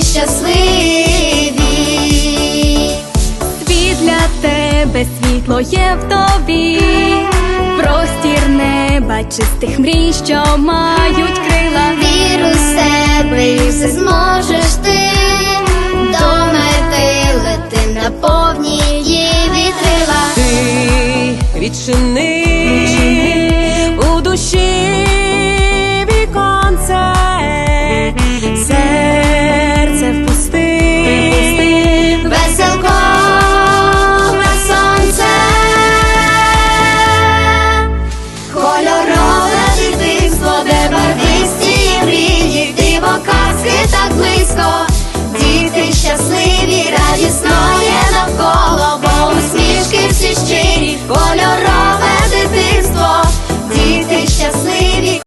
Діти щасливі. Світ для тебе світло є в тобі, простір неба, чистих мрій, що мають крила. Вір у себе і все зможеш ти до мети лети на повні її вітрила. ти відчини казки так близько, діти щасливі радісно.